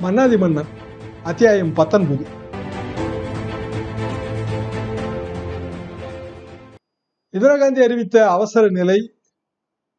மன்னாதி மன்னன் அத்தியாயம் பத்தொன்பது. இந்திரா காந்தி அறிவித்த அவசர நிலை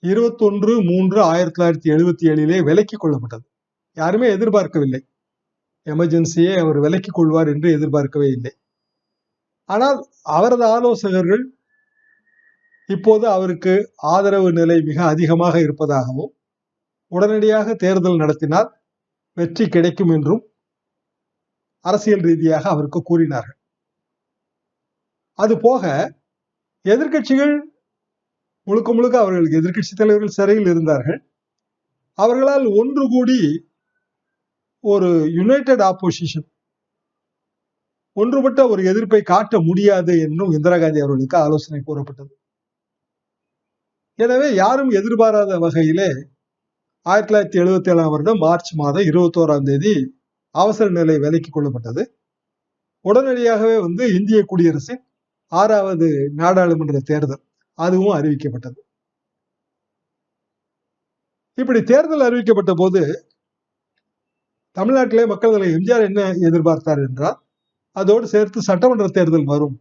இருபத்தொன்று மூன்று ஆயிரத்தி தொள்ளாயிரத்தி எழுபத்தி ஏழிலே விலக்கிக் கொள்ளப்பட்டது. யாருமே எதிர்பார்க்கவில்லை. எமர்ஜென்சியை அவர் விலக்கிக் கொள்வார் என்று எதிர்பார்க்கவே இல்லை. ஆனால் அவரது ஆலோசகர்கள் இப்போது அவருக்கு ஆதரவு நிலை மிக அதிகமாக இருப்பதாகவும் உடனடியாக தேர்தல் நடத்தினால் வெற்றி கிடைக்கும் என்றும் அரசியல் ரீதியாக அவருக்கு கூறினார்கள். அது போக எதிர்க்கட்சிகள் முழுக்க முழுக்க அவர்களுக்கு எதிர்க்கட்சி தலைவர்கள் சிறையில் இருந்தார்கள். அவர்களால் ஒன்று கூடி ஒரு யுனைடெட் ஆப்போசிஷன் ஒன்றுபட்ட ஒரு எதிர்ப்பை காட்ட முடியாது என்றும் இந்திரா காந்தி அவர்களுக்கு ஆலோசனை கூறப்பட்டது. எனவே யாரும் எதிர்பாராத வகையிலே ஆயிரத்தி தொள்ளாயிரத்தி எழுபத்தி ஏழாம் வருடம் மார்ச் மாதம் இருபத்தோராம் தேதி அவசர நிலை விலக்கிக் கொள்ளப்பட்டது. உடனடியாகவே வந்து இந்திய குடியரசின் ஆறாவது நாடாளுமன்ற தேர்தல் அதுவும் அறிவிக்கப்பட்டது. இப்படி தேர்தல் அறிவிக்கப்பட்ட போது தமிழ்நாட்டிலே மக்கள் தலைவர் எம்ஜிஆர் என்ன எதிர்பார்த்தார் என்றால் அதோடு சேர்த்து சட்டமன்ற தேர்தல் வரும்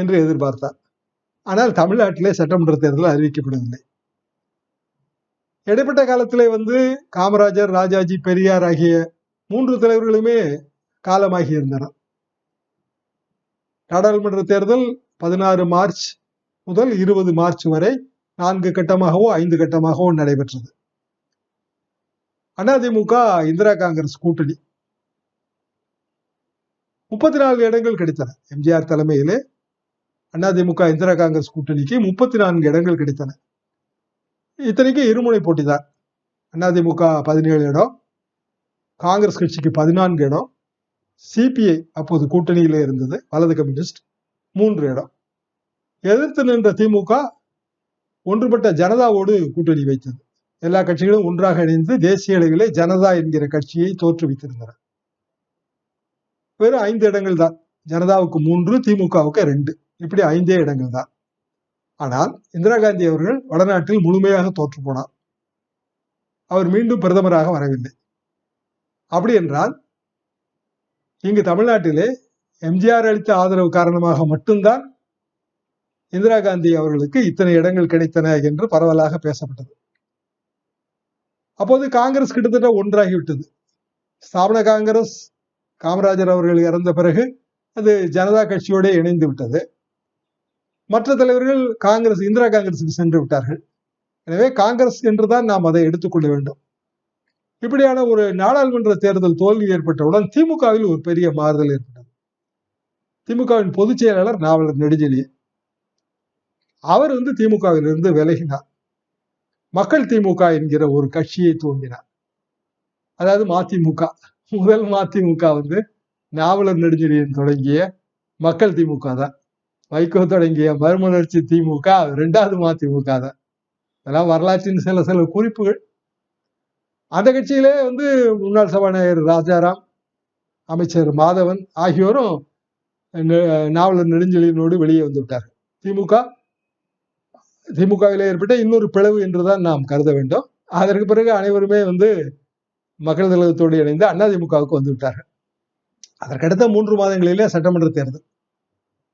என்று எதிர்பார்த்தார். ஆனால் தமிழ்நாட்டிலே சட்டமன்ற தேர்தல் அறிவிக்கப்படவில்லை. இடைப்பட்ட காலத்திலே வந்து காமராஜர் ராஜாஜி பெரியார் ஆகிய மூன்று தலைவர்களுமே காலமாகி இருந்தனர். நாடாளுமன்ற தேர்தல் பதினாறு மார்ச் முதல் இருபது மார்ச் வரை நான்கு கட்டமாகவோ ஐந்து கட்டமாகவோ நடைபெற்றது. அதிமுக இந்திரா காங்கிரஸ் கூட்டணி. முப்பத்தி நான்கு இடங்கள் கிடைத்தன எம்ஜிஆர் தலைமையிலே. அதிமுக இந்திரா காங்கிரஸ் கூட்டணிக்கு முப்பத்தி நான்கு இடங்கள் கிடைத்தன. இத்தனைக்கு இருமுனை போட்டி தான் அதிமுக பதினேழு இடம் காங்கிரஸ் கட்சிக்கு பதினான்கு இடம் சிபிஐ அப்போது கூட்டணியிலே இருந்தது வலது கம்யூனிஸ்ட் மூன்று இடம். எதிர்த்து நின்ற திமுக ஒன்றுபட்ட ஜனதாவோடு கூட்டணி வைத்தது. எல்லா கட்சிகளும் ஒன்றாக இணைந்து தேசிய அளவிலே ஜனதா என்கிற கட்சியை தோற்றுவித்திருந்தன வெறும் ஐந்து இடங்கள் தான் ஜனதாவுக்கு மூன்று திமுகவுக்கு ரெண்டு. இப்படி ஐந்தே இடங்கள் தான் ஆனால் இந்திரா காந்தி அவர்கள் வடநாட்டில் முழுமையாக தோற்று போனார். அவர் மீண்டும் பிரதமராக வரவில்லை. அப்படி என்றால் இங்கு தமிழ்நாட்டிலே எம்ஜிஆர் அளித்த ஆதரவு காரணமாக மட்டும்தான் இந்திரா காந்தி அவர்களுக்கு இத்தனை இடங்கள் கிடைத்தன என்று பரவலாக பேசப்பட்டது. அப்போது காங்கிரஸ் கிட்டத்தட்ட ஒன்றாகிவிட்டது. ஸ்தாபன காங்கிரஸ் காமராஜர் அவர்கள் இறந்த பிறகு அது ஜனதா கட்சியோட இணைந்து விட்டது. மற்ற தலைவர்கள் காங்கிரஸ் இந்திரா காங்கிரஸுக்கு சென்று விட்டார்கள். எனவே காங்கிரஸ் என்றுதான் நாம் அதை எடுத்துக்கொள்ள வேண்டும். இப்படியான ஒரு நாடாளுமன்ற தேர்தல் தோல்வி ஏற்பட்டவுடன் திமுகவில் ஒரு பெரிய மாறுதல் ஏற்பட்டது. திமுகவின் பொதுச் செயலாளர் நாவலர் நெடுஞ்செழியன். அவர் வந்து திமுகவிலிருந்து விலகினார். மக்கள் திமுக என்கிற ஒரு கட்சியை துவங்கினார் அதாவது மதிமுக. முதல் மதிமுக வந்து நாவலர் நெடுஞ்செழியன் தொடங்கிய மக்கள் திமுக தான். வைகோ தொடங்கிய மறுமலர்ச்சி திமுக ரெண்டாவது மதிமுக தான். இதெல்லாம் வரலாற்றின் சில சில குறிப்புகள். அந்த கட்சியிலே வந்து முன்னாள் சபாநாயகர் ராஜாராம் அமைச்சர் மாதவன் ஆகியோரும் நாவலர் நெடுஞ்செழியனோடு வெளியே வந்து விட்டார் திமுக திமுகவில் ஏற்பட்ட இன்னொரு பிளவு என்றுதான் நாம் கருத வேண்டும். அதற்கு பிறகு அனைவருமே வந்து மக்கள் தலைவத்தோடு இணைந்து அதிமுகவுக்கு வந்து விட்டார்கள். அதற்கடுத்த மூன்று மாதங்களிலே சட்டமன்ற தேர்தல்.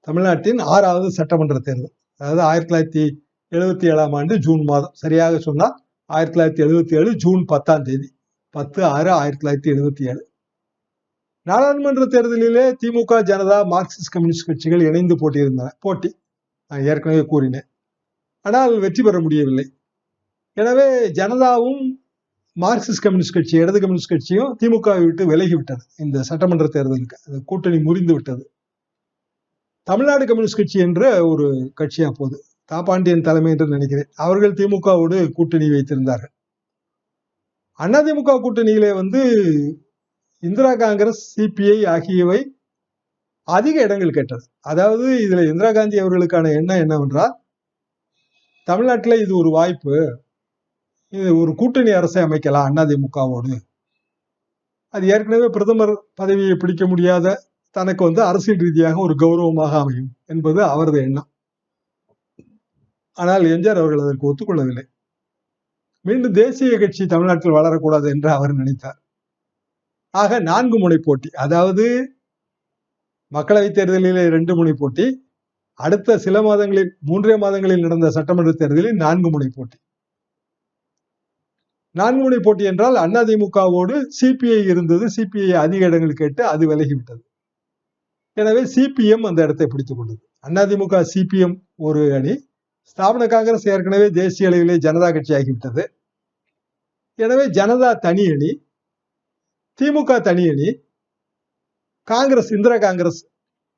தமிழ்நாட்டின் ஆறாவது சட்டமன்ற தேர்தல். அதாவது ஆயிரத்தி தொள்ளாயிரத்தி எழுபத்தி ஏழாம் ஆண்டு ஜூன் மாதம். சரியாக சொன்னால் ஆயிரத்தி தொள்ளாயிரத்தி எழுபத்தி ஏழு ஜூன் பத்தாம் தேதி. பத்து ஆறு ஆயிரத்தி தொள்ளாயிரத்தி எழுபத்தி ஏழு. நாடாளுமன்ற தேர்தலிலே திமுக ஜனதா மார்க்சிஸ்ட் கம்யூனிஸ்ட் கட்சிகள் இணைந்து போட்டியிருந்தன. போட்டி. நான் ஏற்கனவே கூறினேன். ஆனால் வெற்றி பெற முடியவில்லை. எனவே ஜனதாவும் மார்க்சிஸ்ட் கம்யூனிஸ்ட் கட்சி இடது கம்யூனிஸ்ட் கட்சியும் திமுகவை விட்டு விலகிவிட்டது இந்த சட்டமன்ற தேர்தலுக்கு. அந்த கூட்டணி முறிந்து விட்டது. தமிழ்நாடு கம்யூனிஸ்ட் கட்சி என்ற ஒரு கட்சி அப்போது தாப்பாண்டியன் தலைமை என்று நினைக்கிறேன். அவர்கள் திமுகவோடு கூட்டணி வைத்திருந்தார்கள். அதிமுக கூட்டணியிலே வந்து இந்திரா காங்கிரஸ் சிபிஐ ஆகியவை அதிக இடங்கள் கேட்டது. அதாவது இதுல இந்திரா காந்தி அவர்களுக்கான எண்ணம் என்னவென்றால் தமிழ்நாட்டில் இது ஒரு வாய்ப்பு. இது ஒரு கூட்டணி அரசை அமைக்கலாம் அதிமுகவோடு அது ஏற்கனவே பிரதமர் பதவியை பிடிக்க முடியாத தனக்கு வந்து அரசியல் ரீதியாக ஒரு கௌரவமாக அமையும் என்பது அவரது எண்ணம். ஆனால் எம்ஜிஆர் அவர்கள் அதற்கு ஒத்துக்கொள்ளவில்லை. மீண்டும் தேசிய கட்சி தமிழ்நாட்டில் வளரக்கூடாது என்று அவர் நினைத்தார். ஆக நான்கு முனை போட்டி அதாவது மக்களவைத் தேர்தலிலே ரெண்டு முனை போட்டி அடுத்த சில மாதங்களில் மூன்றே மாதங்களில் நடந்த சட்டமன்ற தேர்தலில் நான்கு முனை போட்டி. நான்கு முனை போட்டி என்றால் அதிமுகவோடு சிபிஐ இருந்தது சிபிஐ அதிக இடங்கள் கேட்டு அது விலகிவிட்டது. எனவே சிபிஎம் அந்த இடத்தை பிடித்து கொண்டது. அதிமுக சிபிஎம் ஒரு அணி. ஸ்தாபன காங்கிரஸ் ஏற்கனவே தேசிய அளவிலே ஜனதா கட்சி ஆகிவிட்டது எனவே ஜனதா தனி அணி திமுக தனி அணி காங்கிரஸ் இந்திரா காங்கிரஸ்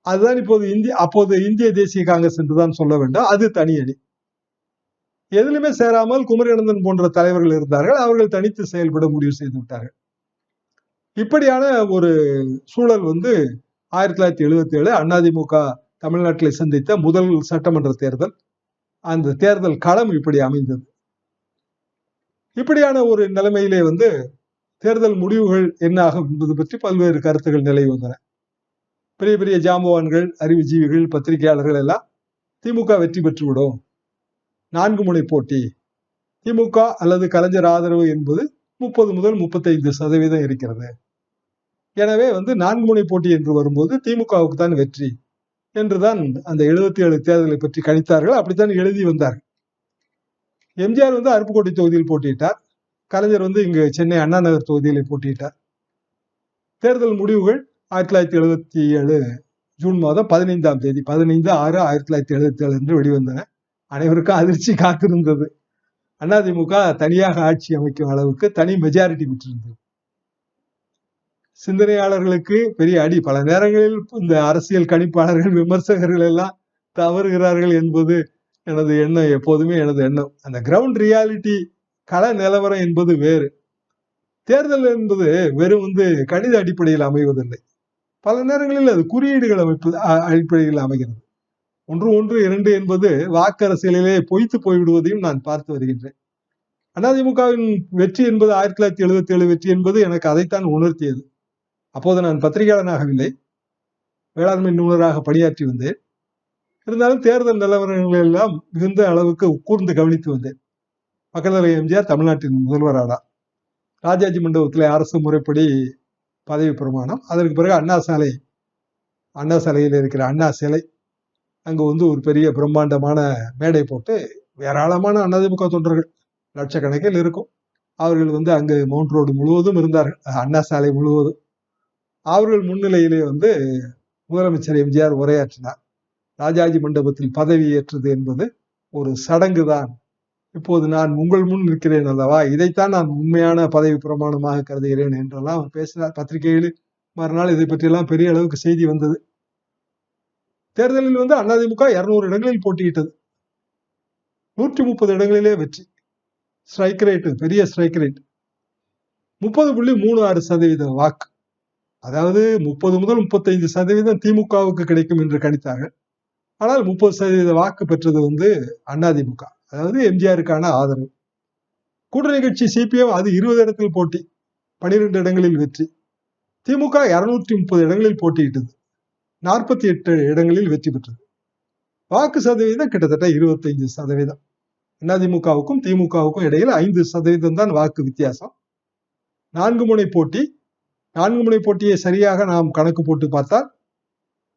அதுதான் இப்போது இந்திய அப்போது இந்திய தேசிய காங்கிரஸ் என்றுதான் சொல்ல வேண்டும். அது தனி அணி. எதிலுமே சேராமல் குமரிநந்தன் போன்ற தலைவர்கள் இருந்தார்கள். அவர்கள் தனித்து செயல்பட முடிவு செய்து விட்டார்கள். இப்படியான ஒரு சூழல் வந்து ஆயிரத்தி தொள்ளாயிரத்தி எழுபத்தி ஏழு அதிமுக தமிழ்நாட்டில் சந்தித்த முதல் சட்டமன்ற தேர்தல். அந்த தேர்தல் களம் இப்படி அமைந்தது. இப்படியான ஒரு நிலைமையிலே வந்து தேர்தல் முடிவுகள் என்ன ஆகும் என்பது பற்றி பல்வேறு கருத்துகள் நிலை வந்தன. பெரிய பெரிய ஜாம்பவான்கள் அறிவுஜீவிகள் பத்திரிகையாளர்கள் எல்லாம் திமுக வெற்றி பெற்றுவிடும். நான்கு முனை போட்டி. திமுக அல்லது கலைஞர் ஆதரவு என்பது முப்பது முதல் முப்பத்தைந்து சதவீதம் இருக்கிறது. எனவே வந்து நான்கு முனை போட்டி என்று வரும்போது திமுகவுக்கு தான் வெற்றி என்றுதான் அந்த எழுபத்தி ஏழு தேர்தலை பற்றி கணித்தார்கள். அப்படித்தான் எழுதி வந்தார்கள். எம்ஜிஆர் வந்து அருப்புக்கோட்டை தொகுதியில் போட்டியிட்டார். கலைஞர் வந்து இங்கு சென்னை அண்ணா நகர் தொகுதியில் போட்டியிட்டார். தேர்தல் முடிவுகள் ஆயிரத்தி தொள்ளாயிரத்தி எழுபத்தி ஏழு ஜூன் மாதம் பதினைந்தாம் தேதி பதினைந்து ஆறு ஆயிரத்தி தொள்ளாயிரத்தி எழுபத்தி ஏழு என்று வெளிவந்தன. அனைவருக்கும் அதிர்ச்சி காத்திருந்தது. அதிமுக தனியாக ஆட்சி அமைக்கும் அளவுக்கு தனி மெஜாரிட்டி பெற்றிருந்தது. சிந்தனையாளர்களுக்கு பெரிய அடி. பல நேரங்களில் இந்த அரசியல் கணிப்பாளர்கள் விமர்சகர்கள் எல்லாம் தவறுகிறார்கள் என்பது எனது எண்ணம். எப்போதுமே எனது எண்ணம். அந்த கிரவுண்ட் ரியாலிட்டி கள நிலவரம் என்பது வேறு. தேர்தல் என்பது வெறும் வந்து கணித அடிப்படையில் அமைவதில்லை. பல நேரங்களில் அது குறியீடுகள் அமைப்பு அடிப்படையில் அமைகிறது. ஒன்று ஒன்று இரண்டு என்பது வாக்கரசியலிலே பொய்த்து போய்விடுவதையும் நான் பார்த்து வருகின்றேன். அதிமுகவின் வெற்றி என்பது ஆயிரத்தி தொள்ளாயிரத்தி எழுபத்தி ஏழு வெற்றி என்பது எனக்கு அதைத்தான் உணர்த்தியது. அப்போது நான் பத்திரிகையாளனாகவில்லை. வேளாண்மை நூலராக பணியாற்றி வந்தேன். இருந்தாலும் தேர்தல் நிலவரங்கள் எல்லாம் மிகுந்த அளவுக்கு கூர்ந்து கவனித்து வந்தேன். மக்கள் எம்ஜிஆர் தமிழ்நாட்டின் முதல்வரானார் ராஜாஜி மண்டபத்தில் அரசு முறைப்படி பதவி பிரமாணம். அதற்கு பிறகு அண்ணா சாலை அண்ணா சாலையில் இருக்கிற அண்ணா சிலை. அங்கே வந்து ஒரு பெரிய பிரம்மாண்டமான மேடை போட்டு ஏராளமான அதிமுக தொண்டர்கள் லட்சக்கணக்கில் இருக்கும். அவர்கள் வந்து அங்கு மவுண்ட் ரோடு முழுவதும் இருந்தார்கள். அண்ணா சாலை முழுவதும். அவர்கள் முன்னிலையிலே வந்து முதலமைச்சர் எம்ஜிஆர் உரையாற்றினார். ராஜாஜி மண்டபத்தில் பதவி ஏற்றது என்பது ஒரு சடங்கு தான். இப்போது நான் உங்கள் முன் நிற்கிறேன் அல்லவா? இதைத்தான் நான் உண்மையான பதவி பிரமாணமாக கருதுகிறேன் என்றெல்லாம் அவர் பேசினார். பத்திரிகையில் மறுநாள் இதை பற்றியெல்லாம் பெரிய அளவுக்கு செய்தி வந்தது. தேர்தலில் வந்து அதிமுக இருநூறு இடங்களில் போட்டியிட்டது. நூற்றி முப்பது இடங்களிலே வெற்றி. ஸ்ட்ரைக் ரேட்டு பெரிய ஸ்ட்ரைக் ரேட். முப்பது புள்ளி மூணு ஆறு சதவீத வாக்கு. அதாவது முப்பது முதல் முப்பத்தைந்து சதவீதம் திமுகவுக்கு கிடைக்கும் என்று கணித்தார்கள். ஆனால் முப்பது சதவீத வாக்கு பெற்றது வந்து அதிமுக அதாவது எம்ஜிஆருக்கான ஆதரவு. கூட்டணி கட்சி சிபிஎம் அது இருபது இடத்தில் போட்டி பனிரெண்டு இடங்களில் வெற்றி. திமுக இருநூற்றி முப்பது இடங்களில் போட்டியிட்டது நாற்பத்தி எட்டு இடங்களில் வெற்றி பெற்றது. வாக்கு சதவீதம் கிட்டத்தட்ட இருபத்தைந்து சதவீதம். அதிமுகவுக்கும் திமுகவுக்கும் இடையில் ஐந்து சதவீதம் தான் வாக்கு வித்தியாசம். நான்கு முனை போட்டி நான்கு முனை போட்டியை சரியாக நாம் கணக்கு போட்டு பார்த்தால்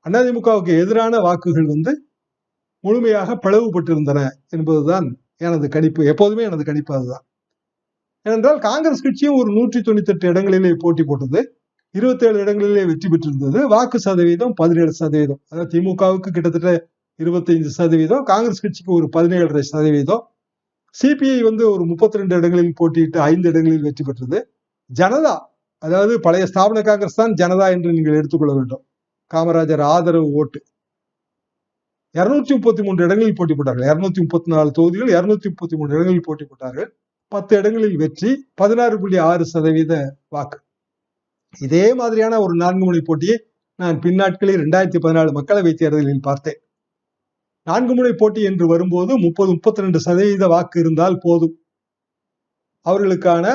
அதிமுகவுக்கு எதிரான வாக்குகள் வந்து முழுமையாக பிளவுபட்டிருந்தன என்பதுதான் எனது கணிப்பு எப்போதுமே எனது கணிப்பு அதுதான். ஏனென்றால் காங்கிரஸ் கட்சியும் ஒரு நூற்றி தொண்ணூத்தி எட்டு இடங்களிலே போட்டி போட்டது இருபத்தி ஏழு இடங்களிலே வெற்றி பெற்றிருந்தது வாக்கு சதவீதம் பதினேழு சதவீதம் அதாவது திமுகவுக்கு கிட்டத்தட்ட இருபத்தைந்து சதவீதம் காங்கிரஸ் கட்சிக்கு ஒரு பதினேழரை சதவீதம் சிபிஐ வந்து ஒரு முப்பத்தி ரெண்டு இடங்களில் போட்டியிட்டு ஐந்து இடங்களில் வெற்றி பெற்றது. ஜனதா அதாவது பழைய ஸ்தாபன காங்கிரஸ் தான் ஜனதா என்று நீங்கள் எடுத்துக்கொள்ள வேண்டும். காமராஜர் ஆதரவு ஓட்டு. இருநூத்தி முப்பத்தி மூன்று இடங்களில் போட்டி போட்டார்கள். இருநூத்தி முப்பத்தி நாலு தொகுதிகள் இருநூத்தி முப்பத்தி மூன்று இடங்களில் போட்டி போட்டார்கள். பத்து இடங்களில் வெற்றி பதினாறு புள்ளி ஆறு சதவீத வாக்கு. இதே மாதிரியான ஒரு நான்கு முனை போட்டியை நான் பின்னாட்களில் இரண்டாயிரத்தி பதினாலு மக்களவை தேர்தலில் பார்த்தேன். நான்கு முனை போட்டி என்று வரும்போது முப்பது முப்பத்தி ரெண்டு சதவீத வாக்கு இருந்தால் போதும். அவர்களுக்கான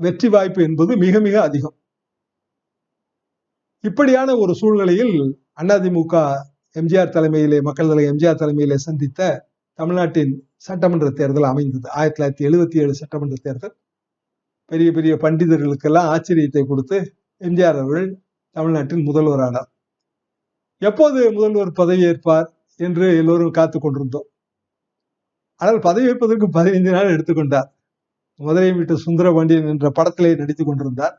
வெற்றி வாய்ப்பு என்பது மிக மிக அதிகம். இப்படியான ஒரு சூழ்நிலையில் அதிமுக எம்ஜிஆர் தலைமையிலே மக்கள் தலை எம்ஜிஆர் தலைமையிலே சந்தித்த தமிழ்நாட்டின் சட்டமன்ற தேர்தல் அமைந்தது. ஆயிரத்தி தொள்ளாயிரத்தி எழுபத்தி ஏழு சட்டமன்ற தேர்தல். பெரிய பெரிய பண்டிதர்களுக்கெல்லாம் ஆச்சரியத்தை கொடுத்து எம்ஜிஆர் அவர்கள் தமிழ்நாட்டின் முதல்வரானார். எப்போது முதல்வர் பதவி ஏற்பார் என்று எல்லோரும் காத்து கொண்டிருந்தோம். ஆனால் பதவியேற்பதற்கு பதினைந்து நாள் எடுத்துக்கொண்டார் மதுரை வீட்டு சுந்தரபாண்டியன் என்ற படத்திலே நடித்து கொண்டிருந்தார்.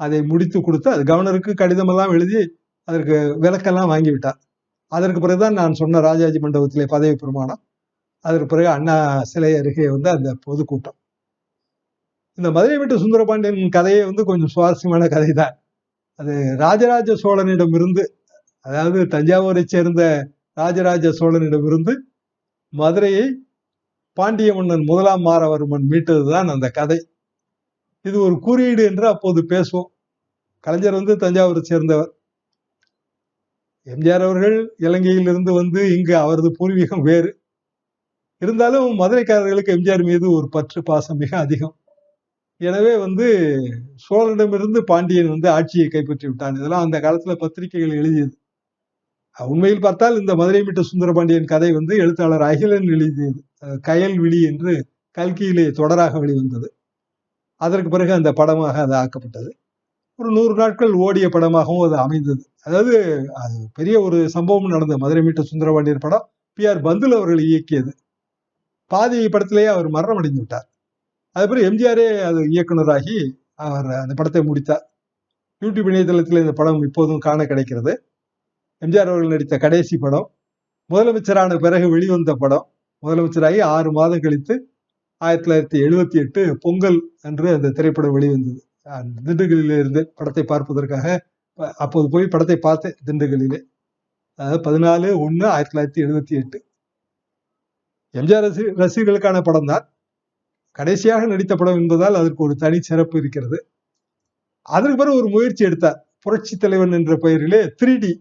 அதை முடித்து கொடுத்து அது கவர்னருக்கு கடிதமெல்லாம் எழுதி அதற்கு விளக்கெல்லாம் வாங்கிவிட்டார் அதற்கு பிறகுதான் நான் சொன்ன ராஜாஜி மண்டபத்திலே பதவி பிரமாணம். அதற்கு பிறகு அண்ணா சிலை அருகே வந்து அந்த பொதுக்கூட்டம். இந்த மதுரை வீட்டு சுந்தரபாண்டியன் கதையை வந்து கொஞ்சம் சுவாரஸ்யமான கதை தான் அது ராஜராஜ சோழனிடம் இருந்து அதாவது தஞ்சாவூரை சேர்ந்த ராஜராஜ சோழனிடமிருந்து மதுரையை பாண்டிய மன்னன் முதலாம் மாறவர்மன் மீட்டதுதான் அந்த கதை. இது ஒரு குறியீடு என்று அப்போது பேசுவோம். கலைஞர் வந்து தஞ்சாவூரை சேர்ந்தவர். எம்ஜிஆர் அவர்கள் இலங்கையிலிருந்து வந்து இங்கு அவரது பூர்வீகம் வேறு. இருந்தாலும் மதுரைக்காரர்களுக்கு எம்ஜிஆர் மீது ஒரு பற்று பாசம் மிக அதிகம். எனவே வந்து சோழனிடமிருந்து பாண்டியன் வந்து ஆட்சியை கைப்பற்றி விட்டான். இதெல்லாம் அந்த காலத்துல பத்திரிகைகள் எழுதியது. உண்மையில் பார்த்தால் இந்த மதுரை மீட்ட சுந்தரபாண்டியன் கதை வந்து எழுத்தாளர் அகிலன் எழுதியது. கயல் விழி என்று கல்கியிலே தொடராக வெளிவந்தது. அதற்கு பிறகு அந்த படமாக அது ஆக்கப்பட்டது. ஒரு நூறு நாட்கள் ஓடிய படமாகவும் அது அமைந்தது. அதாவது அது பெரிய ஒரு சம்பவம் நடந்த மதுரை மீட்ட சுந்தரவாண்டியர் படம் பி ஆர் பந்துல் அவர்கள் இயக்கியது. பாதி படத்திலேயே அவர் மரணம் அடைந்து விட்டார் அதுக்கப்புறம் எம்ஜிஆரே அது இயக்குனராகி அவர் அந்த படத்தை முடித்தார். யூடியூப் இணையதளத்தில் இந்த படம் இப்போதும் காண கிடைக்கிறது. எம்ஜிஆர் அவர்கள் நடித்த கடைசி படம். முதலமைச்சரான பிறகு வெளிவந்த படம். முதலமைச்சராகி ஆறு மாதம் கழித்து ஆயிரத்தி தொள்ளாயிரத்தி எழுபத்தி எட்டு பொங்கல் அன்று அந்த திரைப்படம் வெளிவந்தது. அந்த திண்டுக்கல்லில் இருந்து படத்தை பார்ப்பதற்காக அப்போது போய் படத்தை பார்த்தேன் திண்டுக்கல்லிலே. அதாவது பதினாலு ஒன்று ஆயிரத்தி தொள்ளாயிரத்தி எழுபத்தி எட்டு. எம்ஜிஆர் ரசி ரசிகர்களுக்கான படம் தான் கடைசியாக நடித்த படம் என்பதால் அதற்கு ஒரு தனி சிறப்பு இருக்கிறது. அதற்கு பிறகு ஒரு முயற்சி எடுத்தார். புரட்சி தலைவன் என்ற பெயரிலே த்ரீ டி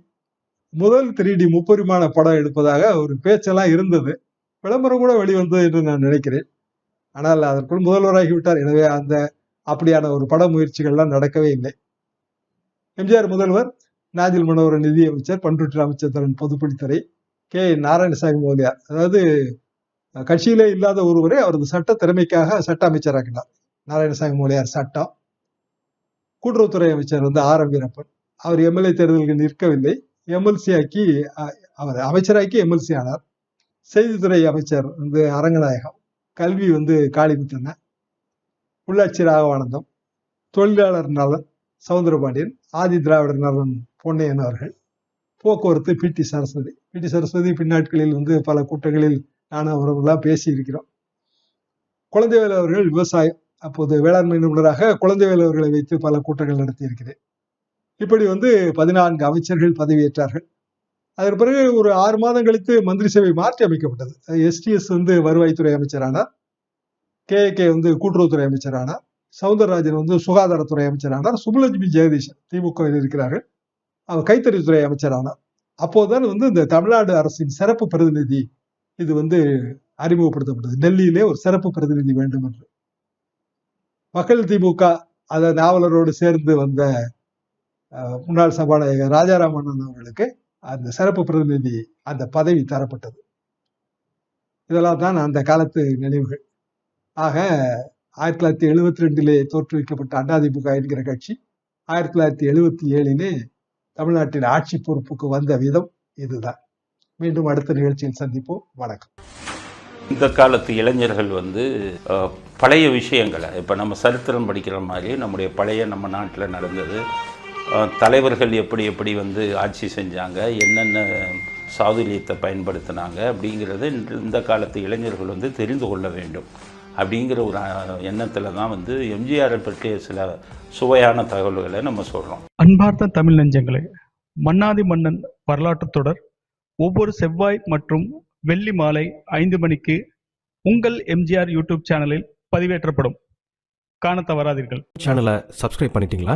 முதல் த்ரீ டி முப்பரிமாண படம் எடுப்பதாக ஒரு பேச்செல்லாம் இருந்தது. விளம்பரம் கூட வெளிவந்தது என்று நான் நினைக்கிறேன். ஆனால் அதற்குள் முதல்வராகிவிட்டார் எனவே அந்த அப்படியான ஒரு பட முயற்சிகள்லாம் நடக்கவே இல்லை. எம்ஜிஆர் முதல்வர் நாஜில் மனோகரன் நிதியமைச்சர் பண்ருட்டி ராமச்சந்திரன் பொதுப்பணித்துறை கே. நாராயணசாமி மோதியார் அதாவது கட்சியிலே இல்லாத ஒருவரை அவரது சட்ட திறமைக்காக சட்ட அமைச்சராக்கினார். நாராயணசாமி மோதியார் சட்டம். கூட்டுறவுத்துறை அமைச்சர் வந்து ஆர். எம். வீரப்பன். அவர் எம்எல்ஏ தேர்தலுக்கு நிற்கவில்லை. எம்எல்சி ஆக்கி அவர் அமைச்சராக்கி எம்எல்சி ஆனார். செய்தித்துறை அமைச்சர் வந்து அரங்கநாயகம் கல்வி வந்து காளிமுத்தண்ணன் உள்ளாட்சி ராகவானந்தம் தொழிலாளர் நலன் சவுந்தரபாண்டியன் ஆதி திராவிடர் நலன் பொன்னையன் அவர்கள் போக்குவரத்து P. T. Saraswathi. P. T. Saraswathi பின்னாட்களில் வந்து பல கூட்டங்களில் நானும் அவர்களெல்லாம் பேசியிருக்கிறோம். குழந்தைவேல் அவர்கள் விவசாயம். அப்போது வேளாண்மை நிபுணராக குழந்தைவேல் அவர்களை வைத்து பல கூட்டங்கள் நடத்தியிருக்கிறேன். இப்படி வந்து பதினான்கு அமைச்சர்கள் பதவியேற்றார்கள். அதற்கு பிறகு ஒரு ஆறு மாதம் கழித்து மந்திரி சபை மாற்றி அமைக்கப்பட்டது. எஸ்டிஎஸ் வந்து வருவாய்த்துறை அமைச்சரானார் கே கே வந்து கூட்டுறவுத்துறை அமைச்சரானார் சவுந்தரராஜன் வந்து சுகாதாரத்துறை அமைச்சரானார் சுப்புலட்சுமி ஜெகதீஷன் திமுகவில் இருக்கிறார்கள். அவர் கைத்தறித்துறை அமைச்சரானார் அப்போதுதான் வந்து இந்த தமிழ்நாடு அரசின் சிறப்பு பிரதிநிதி இது வந்து அறிமுகப்படுத்தப்பட்டது. டெல்லியிலே ஒரு சிறப்பு பிரதிநிதி வேண்டும் என்று. மக்கள் திமுக அத நாவலரோடு சேர்ந்து வந்த முன்னாள் சபாநாயகர் ராஜாராமண்ணன் அவர்களுக்கு அந்த சிறப்பு பிரதிநிதி அந்த பதவி தரப்பட்டது. இதெல்லாம் தான் அந்த காலத்து நினைவுகள். ஆக ஆயிரத்தி தொள்ளாயிரத்தி எழுபத்தி ரெண்டிலே தோற்றுவிக்கப்பட்ட அதிமுக என்கிற கட்சி ஆயிரத்தி தொள்ளாயிரத்தி எழுபத்தி ஏழிலே தமிழ்நாட்டின் ஆட்சி பொறுப்புக்கு வந்த விதம் இதுதான். மீண்டும் அடுத்த நிகழ்ச்சியில் சந்திப்போம். வணக்கம். இந்த காலத்து இளைஞர்கள் வந்து பழைய விஷயங்களை இப்போ நம்ம சரித்திரம் படிக்கிற மாதிரி நம்முடைய பழைய நம்ம நாட்டில் நடந்தது தலைவர்கள் எப்படி எப்படி வந்து ஆட்சி செஞ்சாங்க என்னென்ன சாதுரியத்தை பயன்படுத்தினாங்க அப்படிங்கிறத இந்த- இந்த காலத்து இளைஞர்கள் வந்து தெரிந்து கொள்ள வேண்டும். அப்படிங்கிற ஒரு எண்ணத்தில் தான் வந்து எம்ஜிஆரை பற்றிய சில சுவையான தகவல்களை நம்ம சொல்கிறோம் அன்பார்ந்த தமிழ் நெஞ்சங்களே மன்னாதி மன்னன் வரலாற்றுத் தொடர் ஒவ்வொரு செவ்வாய் மற்றும் வெள்ளி மாலை ஐந்து மணிக்கு உங்கள் எம்ஜிஆர் யூடியூப் சேனலில் பதிவேற்றப்படும். காண தவறாதீர்கள். சேனலை சப்ஸ்கிரைப் பண்ணிட்டீங்களா?